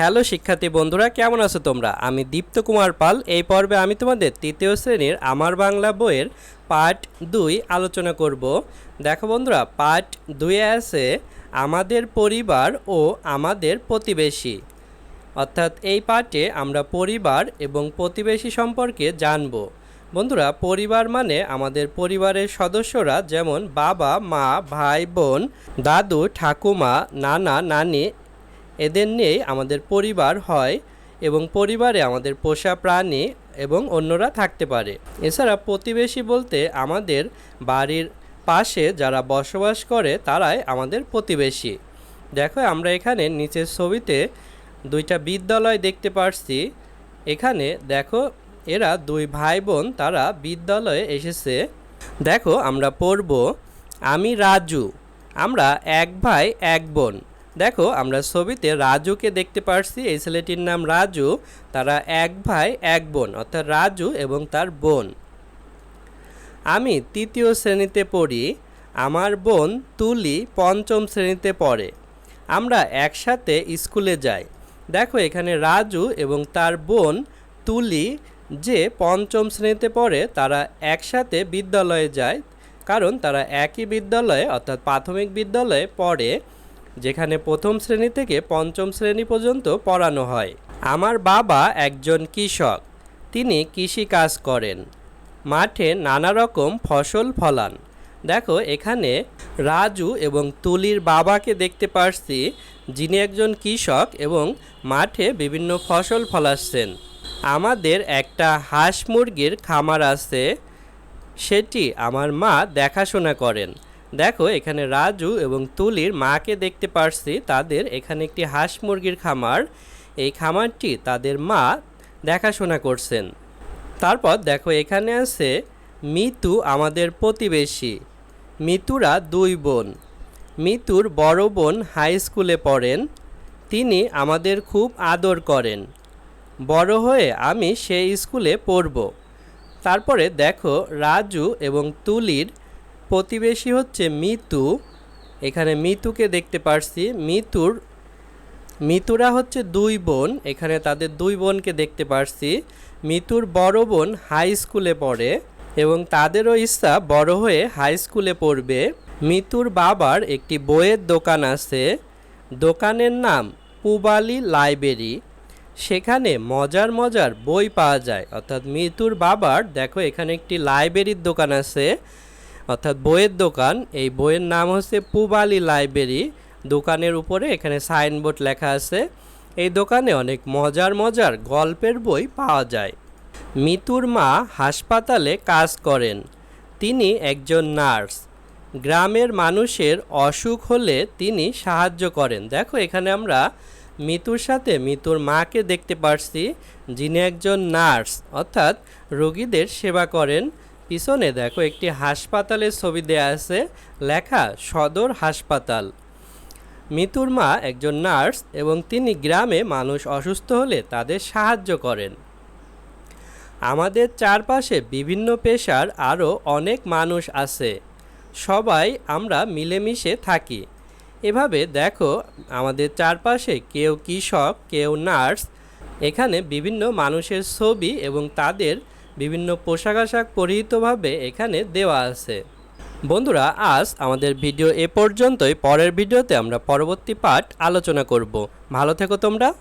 Hello শিক্ষার্থী বন্ধুরা, কেমন আছো তোমরা? আমি দীপ্ত কুমার পাল। এই পর্বে আমি তোমাদের তৃতীয় শ্রেণির আমার বাংলা বইয়ের পার্ট দুই আলোচনা করব। দেখো বন্ধুরা, পার্ট দুইয়ে আছে, আমাদের পরিবার ও আমাদের প্রতিবেশী। অর্থাৎ এই পার্টে আমরা পরিবার এবং প্রতিবেশী সম্পর্কে জানব। বন্ধুরা, পরিবার মানে আমাদের পরিবারের সদস্যরা যেমন বাবা, মা, ভাই, বোন, দাদু, ঠাকুমা, নানা, নানি এদের নিয়েই আমাদের পরিবার হয় এবং পরিবারে আমাদের পোষা প্রাণী এবং অন্যরা থাকতে পারে। এছাড়া প্রতিবেশী বলতে আমাদের বাড়ির পাশে যারা বসবাস করে, তারাই আমাদের প্রতিবেশী। দেখো, আমরা এখানে নিচের ছবিতে দুইটা বিদ্যালয় দেখতে পারছি। এখানে দেখো, এরা দুই ভাই বোন তারা বিদ্যালয়ে এসেছে। দেখো, আমরা পড়ব, আমি রাজু। আমরা এক ভাই, এক বোন। দেখো, আমরা ছবিতে রাজুকে দেখতে পারছি। এই ছেলেটির নাম রাজু। তারা এক ভাই, এক বোন, অর্থাৎ রাজু এবং তার বোন। আমি তৃতীয় শ্রেণীতে পড়ি। আমার বোন তুলি পঞ্চম শ্রেণীতে পড়ে। আমরা একসাথে স্কুলে যাই। দেখো, এখানে রাজু এবং তার বোন তুলি যে পঞ্চম শ্রেণীতে পড়ে, তারা একসাথে বিদ্যালয়ে যায়। কারণ তারা একই বিদ্যালয়ে, অর্থাৎ প্রাথমিক বিদ্যালয়ে পড়ে। যেখানে প্রথম শ্রেণি থেকে পঞ্চম শ্রেণি পর্যন্ত পড়ানো হয়। আমার বাবা একজন কৃষক। তিনি কৃষি কাজ করেন। মাঠে নানা রকম ফসল ফলান। দেখো, এখানে রাজু এবং তুলির বাবাকে দেখতে পারছি, যিনি একজন কৃষক এবং মাঠে বিভিন্ন ফসল ফলাচ্ছেন। আমাদের একটা হাঁস মুরগির খামার আছে। সেটি আমার মা দেখাশোনা করেন। দেখো, এখানে রাজু এবং তুলির মাকে দেখতে পারছি। তাদের এখানে একটি হাঁস মুরগির খামার। এই খামারটি তাদের মা দেখাশোনা করছেন। তারপর দেখো, এখানে আছে, মিতু আমাদের প্রতিবেশী। মিতুরা দুই বোন। মিতুর বড় বোন হাই স্কুলে পড়েন। তিনি আমাদের খুব আদর করেন। বড় হয়ে আমি সেই স্কুলে পড়ব। তারপরে দেখো, রাজু এবং তুলির প্রতিবেশী হচ্ছে মিতু। এখানে মিতুকে দেখতে পারছি। মিতুর, মিতুরা হচ্ছে দুই বোন। এখানে তাদের দুই বোনকে দেখতে পারছি। মিতুর বড় বোন হাই স্কুলে পড়ে এবং তাদেরও ইচ্ছা বড় হয়ে হাই স্কুলে পড়বে। মিতুর বাবার একটি বইয়ের দোকান আছে। দোকানের নাম পুবালি লাইব্রেরি। সেখানে মজার মজার বই পাওয়া যায়। অর্থাৎ মিতুর বাবার, দেখো এখানে একটি লাইব্রেরির দোকান আছে। অর্থাৎ বইয়ের দোকান, এই বইয়ের নাম হচ্ছে পুবালি লাইব্রেরি। দোকানের উপরে এখানে সাইনবোর্ড লেখা আছে। এই দোকানে অনেক মজার মজার গল্পের বই পাওয়া যায়। মিতুর মা হাসপাতালে কাজ করেন। তিনি একজন নার্স। গ্রামের মানুষের অসুখ হলে তিনি সাহায্য করেন। দেখো, এখানে আমরা মিতুর সাথে মিতুর মাকে দেখতে পারছি, যিনি একজন নার্স, অর্থাৎ রোগীদের সেবা করেন। পিছনে দেখো একটি হাসপাতালের ছবি দেয়া আছে, লেখা সদর হাসপাতাল। মিতুর মা একজন নার্স এবং তিনি গ্রামে মানুষ অসুস্থ হলে তাদের সাহায্য করেন। আমাদের চারপাশে বিভিন্ন পেশার আরও অনেক মানুষ আছে। সবাই আমরা মিলেমিশে থাকি। এভাবে দেখো আমাদের চারপাশে কেউ কৃষক, কেউ নার্স, এখানে বিভিন্ন মানুষের ছবি এবং তাদের বিভিন্ন পোশাক আশাক পরিহিতভাবে এখানে দেওয়া আছে। বন্ধুরা, আজ আমাদের ভিডিও এ পর্যন্তই। পরের ভিডিওতে আমরা পরবর্তী পাঠ আলোচনা করব। ভালো থেকো তোমরা।